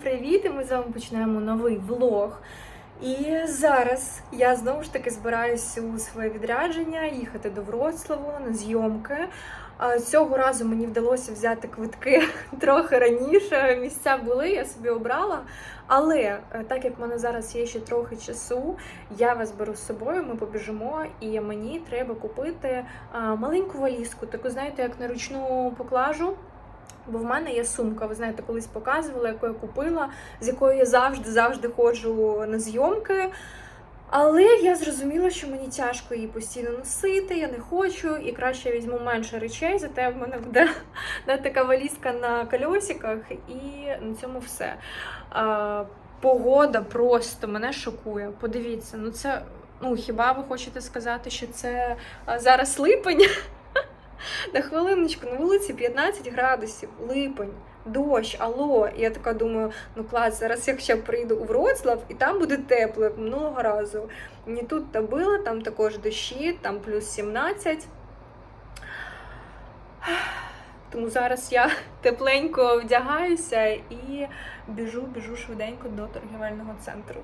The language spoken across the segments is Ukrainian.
привіт! І ми з вами починаємо новий влог. І зараз я знову ж таки збираюся у своє відрядження, їхати до Вроцлаву на зйомки. Цього разу мені вдалося взяти квитки трохи раніше. Місця були, я собі обрала. Але е, так як в мене зараз є ще трохи часу, я вас беру з собою, ми побіжимо, і мені треба купити маленьку валізку, таку, знаєте, як на ручну поклажу. Бо в мене є сумка, ви знаєте, колись показувала, яку я купила, з якою я завжди завжди ходжу на зйомки. Але я зрозуміла, що мені тяжко її постійно носити, я не хочу, і краще я візьму менше речей, зате в мене буде така валізка на кольосиках, і на цьому все. А, погода просто мене шокує. Подивіться, ну це. Ну, хіба ви хочете сказати, що це зараз липень? На хвилиночку, на вулиці 15 градусів, липень, дощ, алло. І я така думаю, ну клас, зараз я б прийду у Вроцлав, і там буде тепло, як минулого разу. Не тут та було, там також дощі, там плюс 17. Тому зараз я тепленько вдягаюся і біжу, біжу швиденько до торгівельного центру.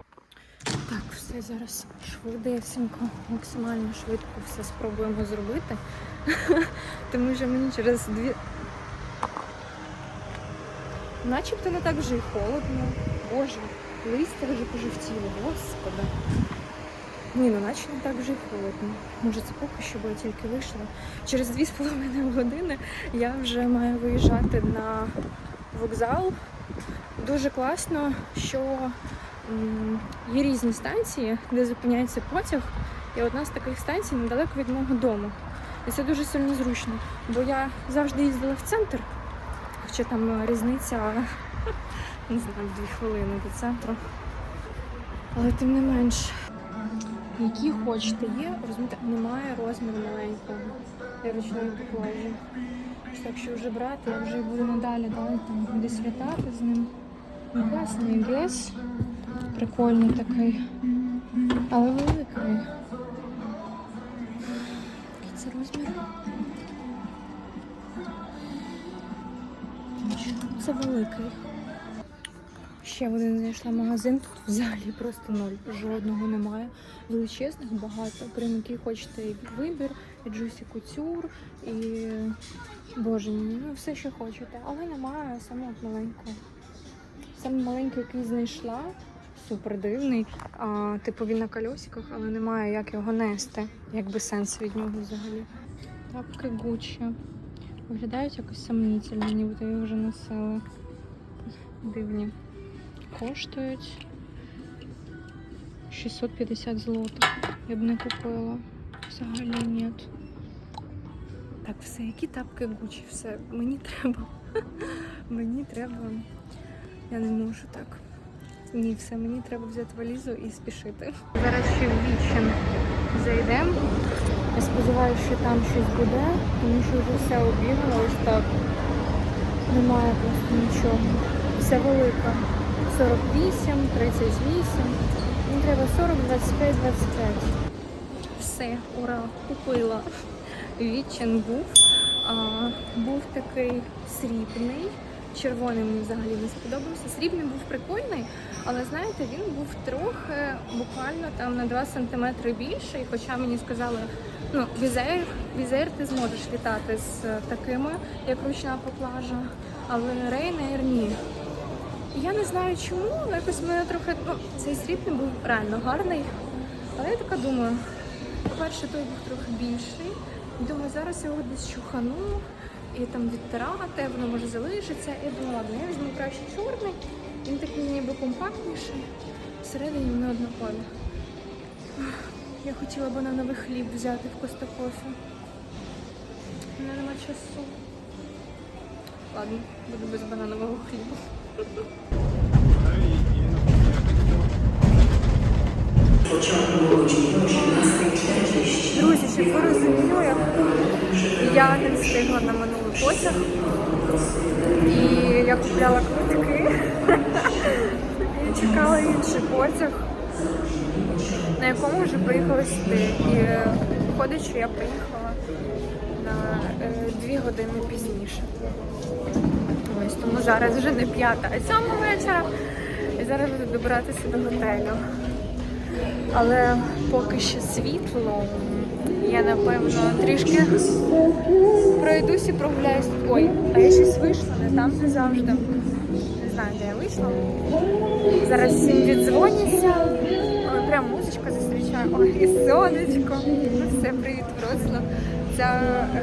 Так, все зараз швидесенько, максимально швидко все спробуємо зробити. Тому що мені через дві. Начебто не так вже й холодно. Боже, листя вже пожовтіло, господи. Ні, ну наче не так вже й холодно. Може це поки що, бо я тільки вийшла. Через дві з половиною години я вже маю виїжджати на вокзал. Дуже класно, що є різні станції, де зупиняється потяг. І одна з таких станцій недалеко від мого дому. І це дуже сильно зручно, бо я завжди їздила в центр, хоча там е, різниця, не знаю, дві хвилини до центру. Але тим не менш, які хочете є, розумієте, немає розміру маленького для ручної поклажі. Так що вже брати, я вже буду надалі далі там десь літати з ним. Ну, класний гес, прикольний такий, але великий. Розмір? Це великий. Ще один знайшла магазин, тут взагалі просто ноль. Жодного немає. Величезних багато. Прям який хочете вибір, і Juicy Couture, і боже ну все, що хочете. Але немає саме маленького. Саме маленький, який знайшла, супер дивний. А, типу він на кольосиках, але немає як його нести. Якби сенс від нього взагалі. Тапки Гуччі. Виглядають якось сомнительно, нібито їх вже носили. Дивні. Коштують 650 злотих. Я б не купила. Взагалі ні. Так, все, які тапки Гуччі, все. Мені треба. Мені треба. Я не можу так. Ні, все, мені треба взяти валізу і спішити. Зараз ще в Вічин зайдемо. Я сподіваюся, що там щось буде, тому що вже все обігало ось так. Немає просто нічого. Все велика. 48, 38. Мені треба 40, 25, 25. Все, ура, купила. Відчин був. А, був такий срібний. Червоний мені взагалі не сподобався. Срібний був прикольний, але знаєте, він був трохи буквально там на 2 см більший. Хоча мені сказали, ну, візер, візер ти зможеш літати з такими, як ручна поклажа, але рейнер ні. Я не знаю чому, але якось мене трохи. Ну, цей срібний був реально гарний. Але я така думаю, по-перше, той був трохи більший. Думаю, зараз його десь чухану і там відтирати, воно може залишиться. Я думаю, ладно, я візьму краще чорний, він такий ніби компактніший, всередині воно однакові. Я хотіла банановий хліб взяти в Костокофі. У мене нема часу. Ладно, буду без бананового хліба. Друзі, щоб ви розуміли, я не встигла на минулий потяг. І я купляла квитки і чекала інший потяг, на якому вже приїхали сюди. І виходить, що я приїхала на е, дві години пізніше. Ось тому зараз вже не п'ята, а сьома вечора. І зараз буду добиратися до готелю. Але поки ще світло, я напевно трішки пройдусь і прогуляюсь. Ой, а я щось вийшла, не там, де завжди. Не знаю, де я вийшла. Зараз всім віддзвоняться. Прям музичка зустрічає. Ой, і сонечко. Ну все, привіт, Вроцлав. Ця е,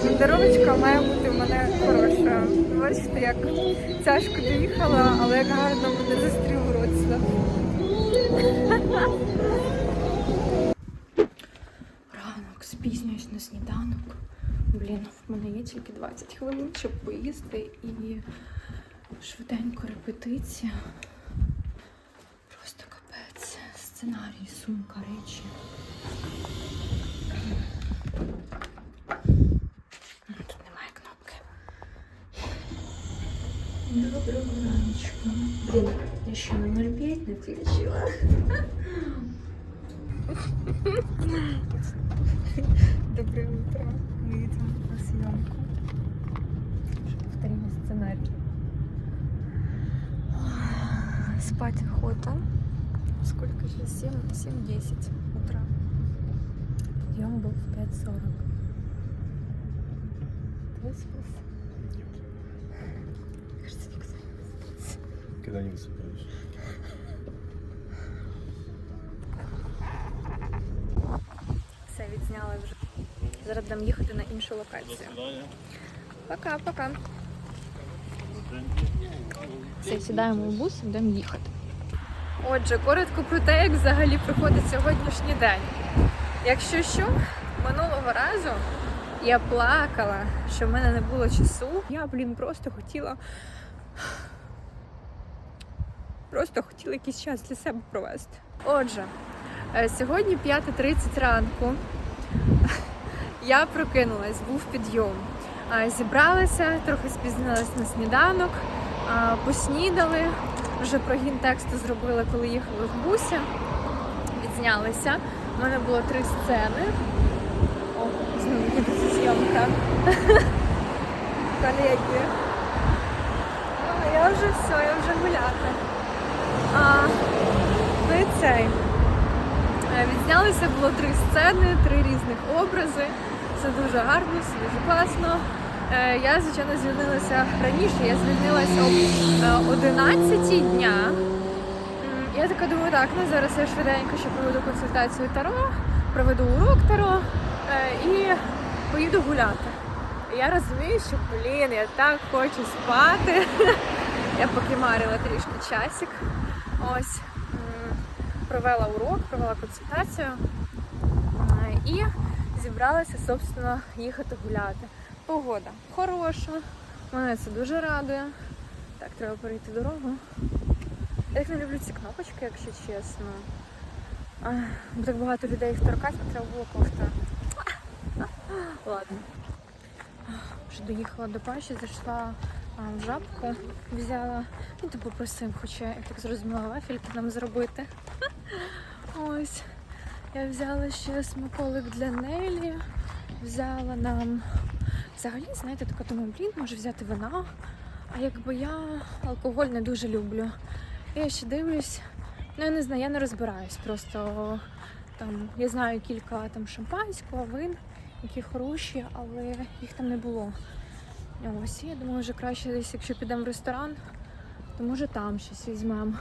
командировочка має бути в мене хороша. Бачите, як тяжко доїхала, але як гарно мене зустрів Вроцлав. Ранок, спізнююсь на сніданок. Блін, в мене є тільки 20 хвилин, щоб поїсти і швиденько репетиція. Просто капець. Сценарій, сумка, речі. Доброго раночку. Блін, я ще номер 5 не. Доброе утро. Мы идем на съемку. Повторим сценарий. Спать охота. Сколько сейчас? 7, 7-10 утра. Подъем был в 5.40. Ты выспался? Когда не высыпаешь. Все, відзняли вже. Зараз будемо їхати на іншу локацію. Пока-пока. Все, сідаємо в бус і будемо їхати. Отже, коротко про те, як взагалі проходить сьогоднішній день. Якщо що, минулого разу я плакала, що в мене не було часу. Я, блін, просто хотіла. Просто хотіла якийсь час для себе провести. Отже, е, сьогодні 5.30 ранку. Я прокинулась, був підйом. Зібралася, трохи спізнилась на сніданок, поснідали, вже прогін тексту зробили, коли їхали в бусі. Відзнялися. У мене було три сцени. О, знову їде зйомка. Колеги. Я вже все, я вже гуляти. Ну і цей. Е, Відзнялися було три сцени, три різних образи. Це дуже гарно, все дуже класно. Е, Я, звичайно, звільнилася раніше. Я звільнилася об е, 11 дня. Я така думаю, так, ну зараз я швиденько ще проведу консультацію Таро, проведу урок Таро е, і поїду гуляти. Я розумію, що блін, я так хочу спати. Я покимарила трішки часик. Ось провела урок, провела консультацію і зібралася, собственно, їхати гуляти. Погода хороша, мене це дуже радує. Так, треба перейти дорогу. Я так не люблю ці кнопочки, якщо чесно. Бо так багато людей їх торкать, а треба було кофта. Ладно. Вже доїхала до Паші, зайшла жабку, взяла. Він то попросив, хоча я так зрозуміла, вафельки нам зробити. Ось. Я взяла ще смаколик для Нелі. Взяла нам. Взагалі, знаєте, така думаю, блін, може взяти вина. А якби я алкоголь не дуже люблю. Я ще дивлюсь. Ну, я не знаю, я не розбираюсь. Просто там я знаю кілька там шампанського, вин, які хороші, але їх там не було. Ось, я думаю, вже краще десь, якщо підемо в ресторан, то може там щось візьмемо.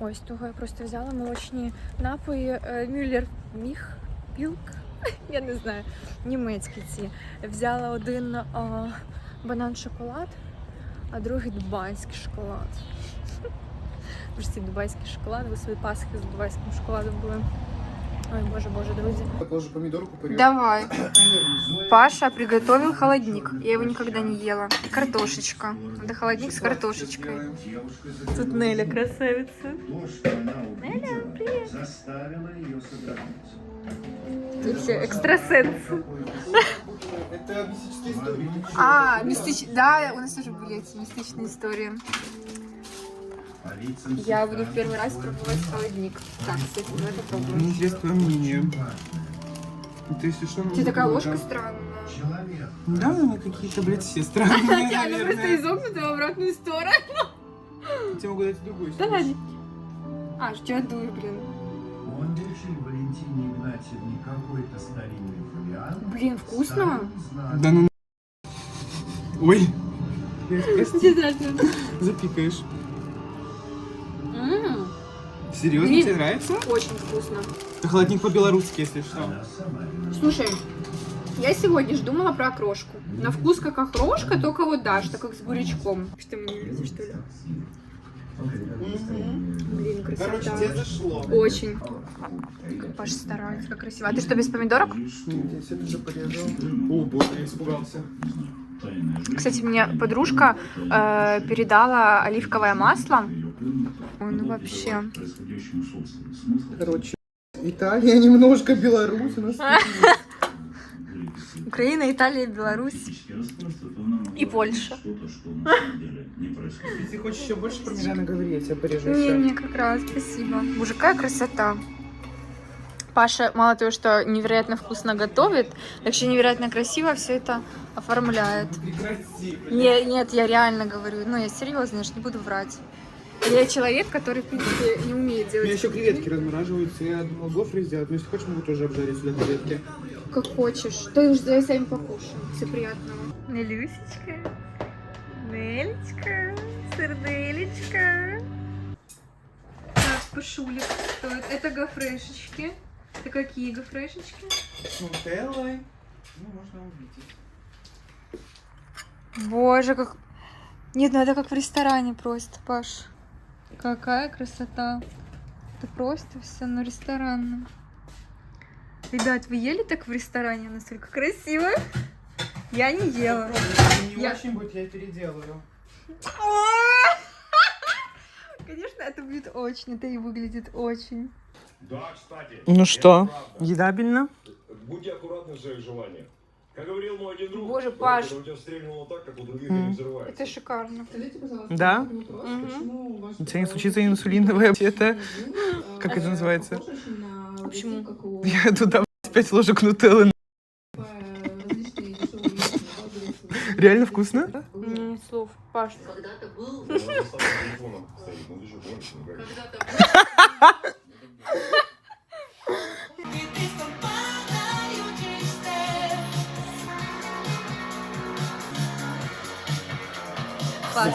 Ось того я просто взяла молочні напої е, Мюллер Міх Пілк. Я не знаю, німецькі ці. Взяла один а, банан шоколад, а другий дубайський шоколад. Вже ці дубайські шоколади, ви свої пасхи з дубайським шоколадом були. Ой, боже, боже, друзі. Положи помидорку, порежь. Давай. Паша приготовил холодник. Я его никогда не ела. И картошечка. Это холодник с картошечкой. Тут Неля красавица. Неля, привет. Тут все экстрасенс. Это мистические истории. А, мистич... Да, у нас тоже были эти мистичные истории. Я буду в первый раз пробовать холодник. Так, кстати, давай попробуем. Интересное мнение. Ты если что, Тебе такая ложка странная. Человек. Да, мы какие-то, блядь, все странные, Реально просто наверное. изогнутая в обратную сторону. Тебе могу дать другую. Да ладно. А, что я дую, блин. Он вручил Валентине Игнатьевне какой-то старинный фолиант. Блин, вкусно. старым знаком. Да ну Ой. Я Прости, запикаешь. Серьезно, Блин. тебе нравится? Очень вкусно. Холодник по-белорусски, если что. Слушай, я сегодня ж думала про окрошку. На вкус как окрошка, только вот да, что как с бурячком. Что мы не что ли? Блин, Короче, красота. тебе зашло. Очень. Паша старается, как красиво. А ты что, без помидорок? Нет, я все это уже порезал. О, боже, я испугался. Кстати, мне подружка э, передала оливковое масло. Ой, ну вообще. Короче, Италия немножко, Беларусь у нас. Украина, Италия, Беларусь. И Польша. Если хочешь еще больше про меня наговори, я тебя порежу Не, еще. не, как раз, спасибо. Боже, какая красота. Паша, мало того, что невероятно вкусно готовит, так еще невероятно красиво все это оформляет. Прекрати. Не, нет, я реально говорю, ну я серьезно, я ж не буду врать. Я человек, который, в принципе, не умеет У делать. меня еще креветки размораживаются, я думал гофры сделать, но если хочешь, могу тоже обжарить сюда креветки. Как хочешь. То уж я сами покушаю. Все приятного. Нелюсечка. Нелечка. Серделечка. Так, Пашулик стоит. Это гофрешечки. Это какие гофрешечки? С нутеллой. Ну, можно увидеть. Боже, как... Нет, ну это как в ресторане просто, Паш. Какая красота. Это просто все, ну ресторанно. Ребят, вы ели так в ресторане настолько красиво? Я не ела. Не Я- очень будет, я переделаю. Конечно, это будет очень, это и выглядит очень. Да, кстати. Ну что, правда. едабельно? Будьте аккуратны в своих желаниях. Как говорил мой один друг, Боже, Паш. у тебя стрельнуло так, как у других Мгм. не взрывается. Это шикарно. Да? Мгм. У тебя не случится инсулиновая это, как это называется? Почему? Я туда 5 ложек нутеллы. Реально вкусно? Нет слов. Паш. Он за старым телефоном стоит, ну ты что, гонишь, ну как? Паш.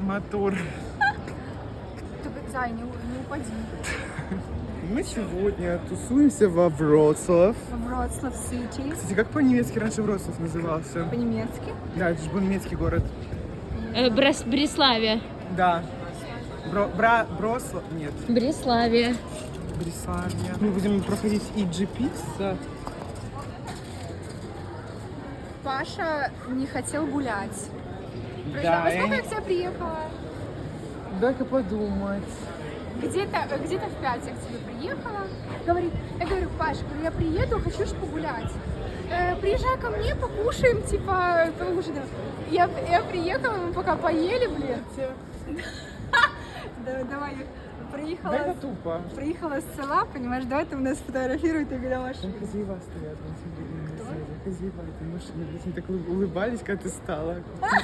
Мотор. Зай, не, не упади. Мы сегодня тусуемся во Вроцлав. Вроцлав Сити. Кстати, как по-немецки раньше Вроцлав назывался? По-немецки. Да, это же был немецкий город. Э, Брес- Бреславия. Да. Бро, бра, Брослав? Нет, Бреславия. Бриславия. Мы будем проходить EGP с... Паша не хотел гулять. Да, Во я сколько я к тебе приехала? Дай-ка подумать. Где-то где в 5 я к тебе приехала. Говорит, я говорю, Паш, говорю, я приеду, хочу ж погулять. Э, приезжай ко мне, покушаем, типа, поужинаем. Я, я приехала, мы пока поели, блин. Да, давай, я Да приехала, это тупо. приехала с села, понимаешь, давай ты нас сфотографируй, ты для Там машины. хозяева стоят, мы смотрели на связи. Хозяева этой машины. Они так улы- улыбались, когда ты стала.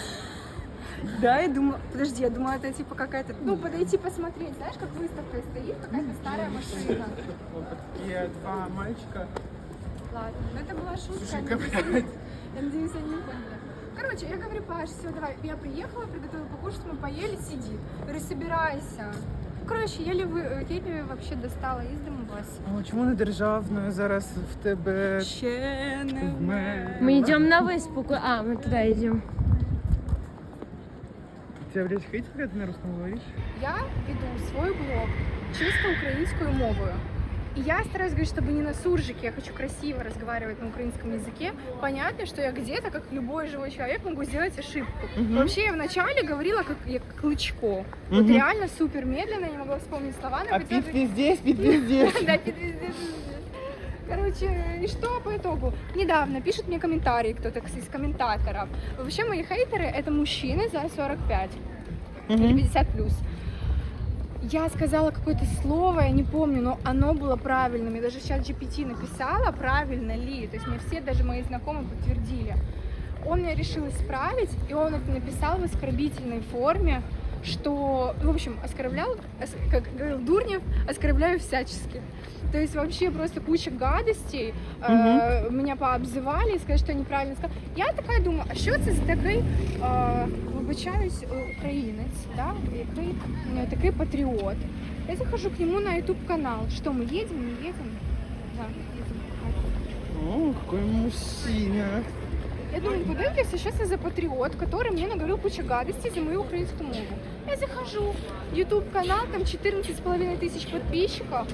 Да, я думала, подожди, я думала, это типа какая-то, ну, подойти посмотреть, знаешь, как выставка стоит, какая-то старая машина. Вот такие два мальчика. Ладно, ну это была шутка. Блядь. они- Я надеюсь, они не поняли. Короче, я говорю, Паш, все, давай, я приехала, приготовила покушать, мы поели, сиди. Говорю, собирайся. Коротше, єлі, ви, єлі вообще достала із дому вас. О, чому не державною зараз в тебе? Ще не в мене. Мы идем на выспу. Ку- А, мы туда идем. Тебя, блядь, хейтят, когда ты на русском говоришь? Я веду свой блог чисто українською мовою. И я стараюсь говорить, чтобы не на суржике, я хочу красиво разговаривать на украинском языке. Понятно, что я где-то, как любой живой человек, могу сделать ошибку. Мгм. Вообще, я вначале говорила как, я как Клычко. Вот Мгм. реально супер медленно, я не могла вспомнить слова, но А пить здесь, пить здесь. Да, пи- пи- пи- пи- Короче, и что по итогу? Недавно пишет мне комментарии кто-то из комментаторов. Вообще, мои хейтеры — это мужчины за 45 или 50 плюс. я сказала какое-то слово, я не помню, но оно было правильным. Я даже сейчас GPT написала, правильно ли. То есть мне все, даже мои знакомые подтвердили. Он меня решил исправить, и он это написал в оскорбительной форме, что, в общем, оскорблял, ос- как говорил Дурнев, оскорбляю всячески. То есть вообще просто куча гадостей. Э, меня пообзывали и сказали, что я неправильно сказала. Я така думаю, а що це за такий, е, вибачаюсь, е, українець, да? який е, такий патріот. Я захожу к нему на YouTube канал. Что, мы едем, не едем? Да, едем. О, какой мужчина. Я думаю, подивимося, що це за патріот, який мені наговорив кучу гадостей за мою українську мову. Я захожу, YouTube канал, там 14,5 тысяч подписчиков,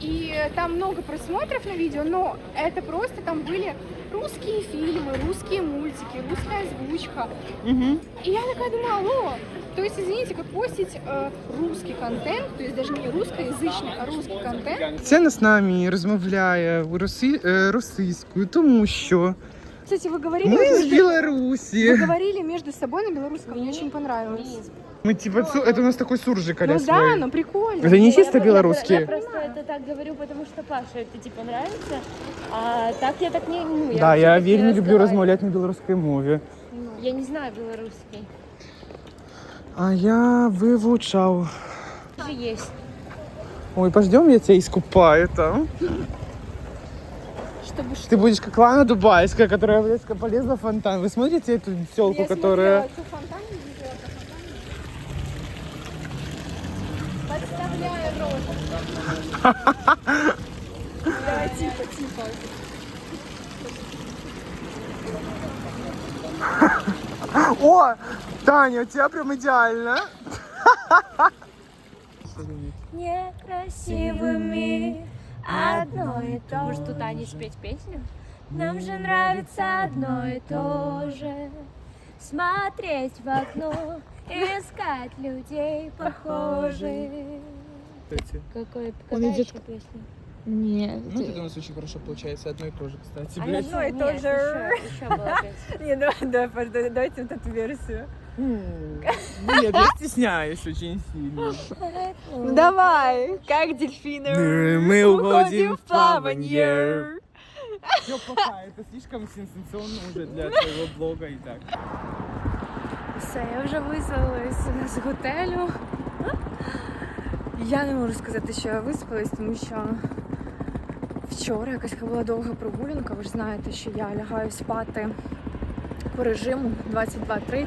и там много просмотров на видео, но это просто там были русские фильмы, русские мультики, русская озвучка. Угу. И я такая думаю, алло, то есть, извините, как постить э, русский контент, то есть даже не русскоязычный, а русский контент. Це з нами розмовляє русі... е, російською, тому що Кстати, вы говорили, ми з между- Білорусі. вы говорили между собой на белорусском, мне очень понравилось. Мы типа, цу- это у нас такой суржик Ну а да, ну прикольно. Это не чисто Я- белорусский. Я, просто это так говорю, потому что Паша это типа нравится. А так я так не. Ну, Да, я вообще так вельми люблю разговариваю. розмовляти на білоруській мові. Я не знаю белорусский. А я вивчав. Тоже есть. Ой, пождем, я тебя искупаю там. Чтобы что? Ты будешь как Лана Дубайская, которая блядь, полезла в фонтан. Вы смотрите эту телку, Я которая... смотрела, что фонтан не видела, это фонтан. Давай, тихо, тихо. О, Таня, у тебя прям идеально. Некрасивыми одно и то же. Может, тут Ане спеть песню? Нам же нравится одно и то же. Смотреть в окно, искать людей похожих. Какой, Он какая идет еще песня? Нет. Ну, это у нас очень хорошо получается, одно и то же, кстати. А блядь. одно и то же. Еще, еще была песня. Не, давай, давай, подожди, давайте вот эту версию. М, Нет, я стесняюсь очень сильно. Ну давай, как дельфины. Мы уходим в плаванье. Все, пока, это слишком сенсационно уже для твоего блога и так. Все, я вже визвалась з готелю. Я не можу сказати, що я виспалась, тому що вчора якась була довга прогулянка. Ви ж знаєте, що я лягаю спати по режиму 22.30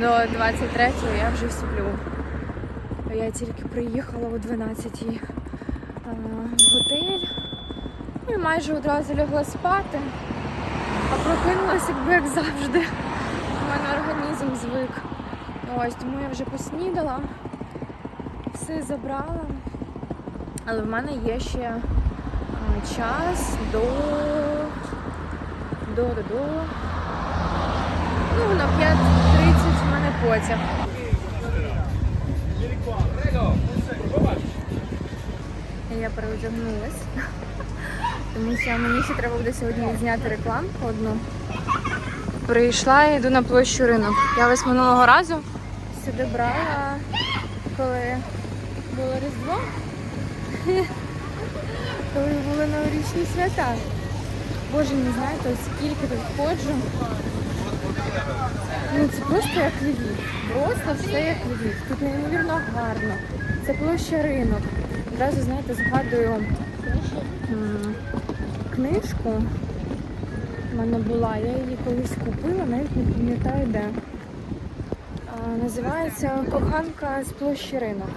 до 23 я вже сплю. Я тільки приїхала о 12 в готель ну, і майже одразу лягла спати, а прокинулася якби як завжди. У мене організм звик. Ось, тому я вже поснідала, все забрала. Але в мене є ще час до. до до до. Ну, на 5.30 в мене потяг. Я переодягнулась. Тому що мені ще треба буде сьогодні зняти рекламку одну. Прийшла і йду на площу ринок. Я ось минулого разу сюди брала, Різдво, коли були новорічні свята. Боже, не знаєте, ось скільки тут ходжу. Ну це просто як Львів. Просто все як Львів. Тут неймовірно гарно. Це площа ринок. Одразу, знаєте, згадую книжку в мене була. Я її колись купила, навіть не пам'ятаю де. Називається Коханка з площі ринок.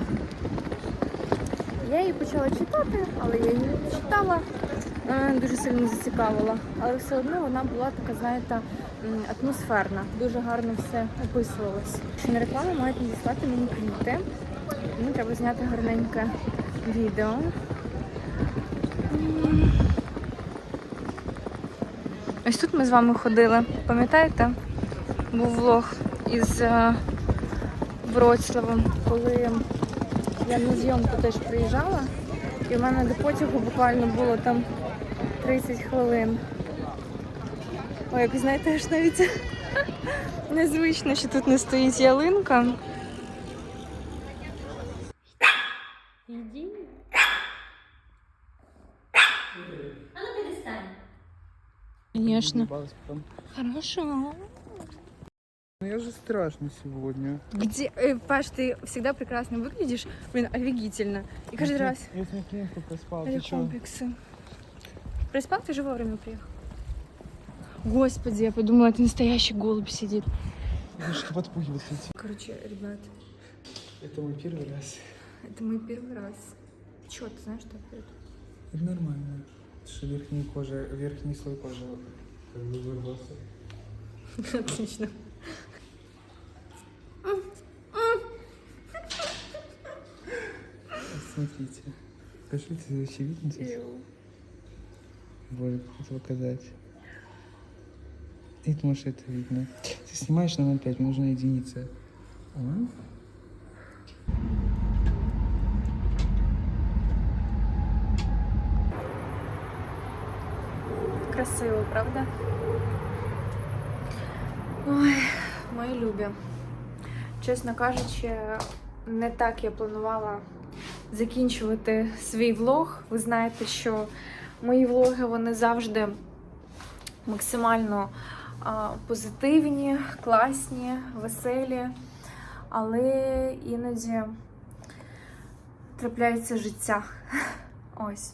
Я її почала читати, але я її не читала. Е, Дуже сильно зацікавила. Але все одно вона була така, знаєте, атмосферна. Дуже гарно все описувалось. Що на рекламу мають надіслати мені квіти. Мені треба зняти гарненьке відео. Ось тут ми з вами ходили. Пам'ятаєте? Був влог із е, Вроцлавом, коли я на зйомку теж приїжджала, і в мене до потягу буквально було там 30 хвилин. Ой, як ви знаєте, аж навіть незвично, що тут не стоїть ялинка. Иди. А ну перестань. Потом. Хорошо. Ну я же страшно сегодня. Где, э, Паш, ты всегда прекрасно выглядишь, блин, офигительно. И каждый Я раз Я сегодня клиентку проспал. или Ты чё? комплексы. Проспал, ты же вовремя приехал. Господи, я подумала, это настоящий голубь сидит. Девушки подпугивать эти. Короче, ребят, Это мой первый раз. это мой первый раз. Чё, ты знаешь, что это? Это нормально. Что верхняя кожа, верхний слой кожи как бы вырвался. Отлично. Смотрите. Скажите, очевидно Вот, хотел показать. И может это видно. Ты снимаешь на 0,5, мне нужна единица. О. Красиво, правда? Ой, мої любі. Чесно кажучи, не так я планувала закінчувати свій влог. Ви знаєте, що мої влоги вони завжди максимально а, позитивні, класні, веселі, але іноді трапляється життя. Ось.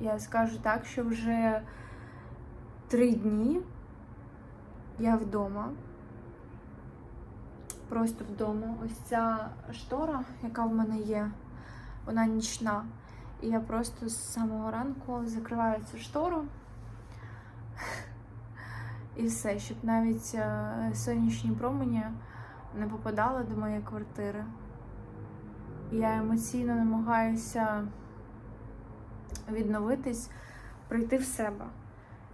Я скажу так, що вже три дні я вдома. Просто вдома. Ось ця штора, яка в мене є, вона нічна. І я просто з самого ранку закриваю цю штору. І все, щоб навіть е, сонячні промені не попадали до моєї квартири. Я емоційно намагаюся відновитись, прийти в себе.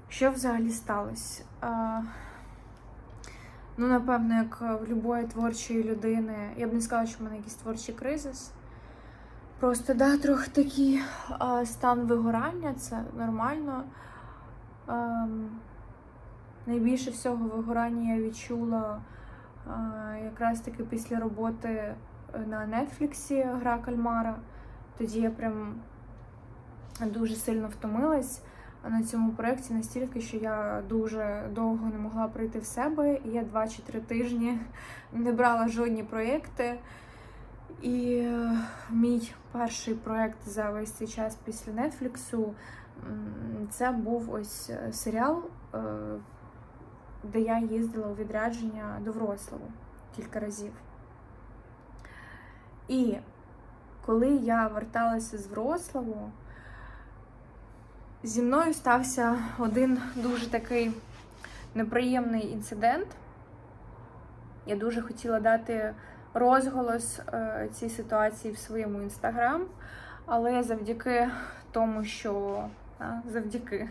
Що взагалі сталося? А, ну, напевно, як в будь-якої творчої людини, я б не сказала, що в мене якийсь творчий кризис. Просто, да, трохи такий а, стан вигорання, це нормально. Ем, найбільше всього вигорання я відчула а, якраз таки після роботи на Нетфліксі гра Кальмара. Тоді я прям дуже сильно втомилась на цьому проєкті настільки, що я дуже довго не могла прийти в себе. Я два чи три тижні не брала жодні проєкти. І е, мій перший проєкт за весь цей час після Нетфліксу це був ось е, серіал, е, де я їздила у відрядження до Вроцлаву кілька разів. І коли я верталася з Вроцлаву, зі мною стався один дуже такий неприємний інцидент. Я дуже хотіла дати розголос е, цій ситуації в своєму інстаграм, але завдяки тому, що завдяки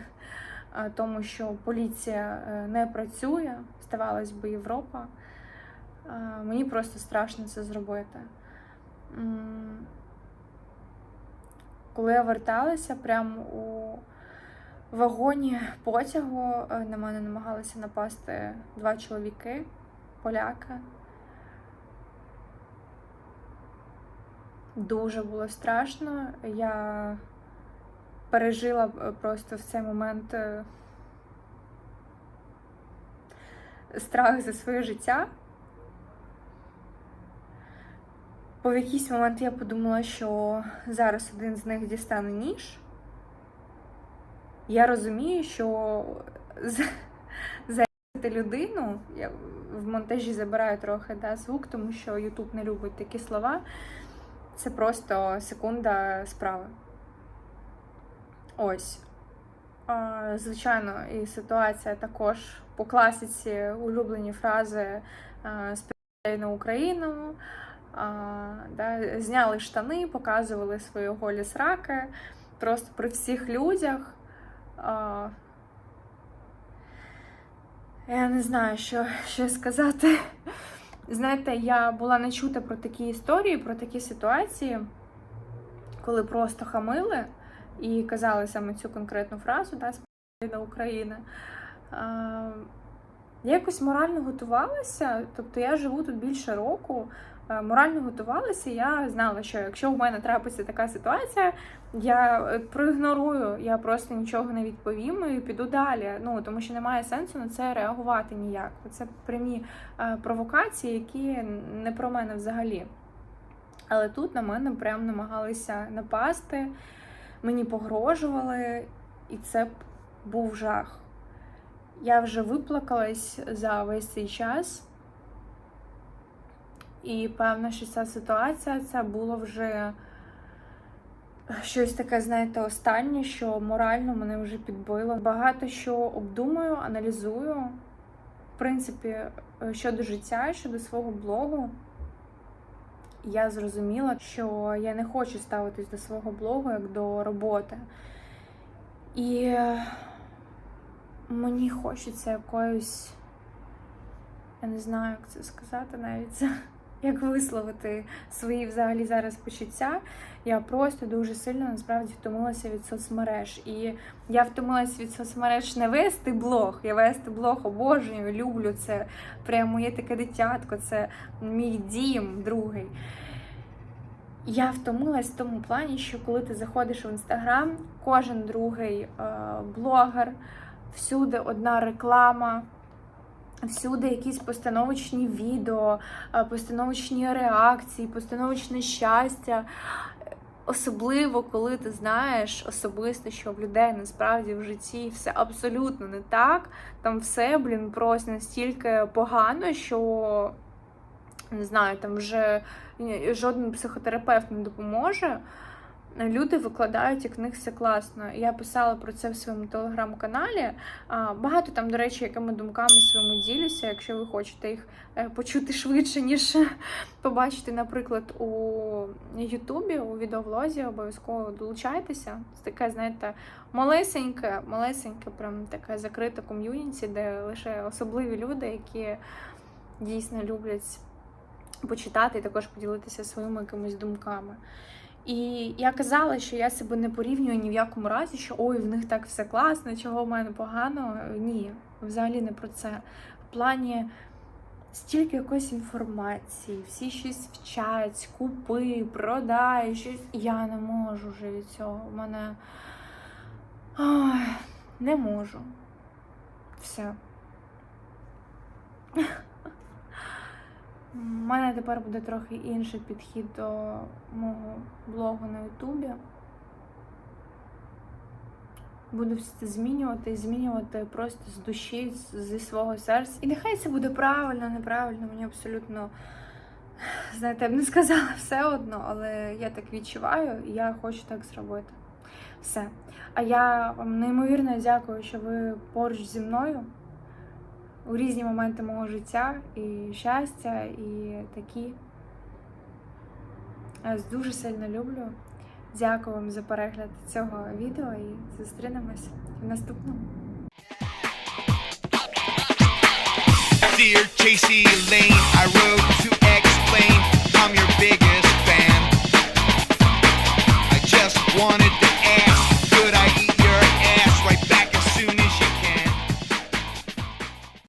тому, що поліція е, не працює, здавалось би, Європа, мені просто страшно це зробити. Коли я верталася прямо у вагоні потягу, е, на мене намагалися напасти два чоловіки, поляки. Дуже було страшно. Я пережила е, просто в цей момент е, страх за своє життя. В якийсь момент я подумала, що зараз один з них дістане ніж. Я розумію, що за- зарізати людину, я в монтажі забираю трохи да, звук, тому що YouTube не любить такі слова. Це просто секунда справи. Ось. Звичайно, і ситуація також по класиці улюблені фрази а, на Україну. Зняли штани, показували свої голі сраки. Просто при всіх людях. Я не знаю, що, що сказати. Знаєте, я була не чута про такі історії, про такі ситуації, коли просто хамили і казали саме цю конкретну фразу да, на Україна. Я якось морально готувалася, тобто я живу тут більше року. Е, морально готувалася. Я знала, що якщо в мене трапиться така ситуація, я е, проігнорую, я просто нічого не відповім і піду далі. Ну тому що немає сенсу на це реагувати ніяк. Це прямі е, провокації, які не про мене взагалі. Але тут на мене прям намагалися напасти, мені погрожували, і це був жах. Я вже виплакалась за весь цей час. І певно, що ця ситуація це було вже щось таке, знаєте, останнє, що морально мене вже підбило. Багато що обдумую, аналізую. В принципі, е, щодо життя, щодо свого блогу. Я зрозуміла, що я не хочу ставитись до свого блогу як до роботи. І е, мені хочеться якоюсь, я не знаю, як це сказати навіть, як висловити свої взагалі зараз почуття. Я просто дуже сильно насправді втомилася від соцмереж. І я втомилася від соцмереж не вести блог. Я вести блог обожнюю, люблю це. Прямо моє таке дитятко, це мій дім другий. Я втомилась в тому плані, що коли ти заходиш в інстаграм, кожен другий е, блогер, всюди одна реклама, всюди якісь постановочні відео, е, постановочні реакції, постановочне щастя. Особливо, коли ти знаєш особисто, що в людей насправді в житті все абсолютно не так. Там все, блін, просто настільки погано, що не знаю, там вже жоден психотерапевт не допоможе. Люди викладають, як в них все класно. Я писала про це в своєму телеграм-каналі. Багато там, до речі, якими думками своїми ділюся, якщо ви хочете їх е, почути швидше, ніж побачити, наприклад, у Ютубі, у відеовлозі, обов'язково долучайтеся. Це таке, знаєте, малесеньке, малесеньке, прям таке закрите ком'юніті, де лише особливі люди, які дійсно люблять почитати і також поділитися своїми якимись думками. І я казала, що я себе не порівнюю ні в якому разі, що ой, в них так все класно, чого в мене погано. Ні, взагалі не про це. В плані стільки якоїсь інформації, всі щось вчать, купи, продай, щось. Я не можу вже від цього. У мене Ой, не можу. Все. У мене тепер буде трохи інший підхід до мого блогу на Ютубі. Буду все це змінювати і змінювати просто з душі, зі свого серця. І нехай це буде правильно, неправильно, мені абсолютно, знаєте, я б не сказала все одно, але я так відчуваю і я хочу так зробити. Все. А я вам неймовірно дякую, що ви поруч зі мною у різні моменти мого життя, і щастя, і такі. Е, дуже сильно люблю. Дякую вам за перегляд цього відео і зустрінемось в наступному. Dear JC Lane, I wrote to explain I'm your biggest fan. I just wanted to ask.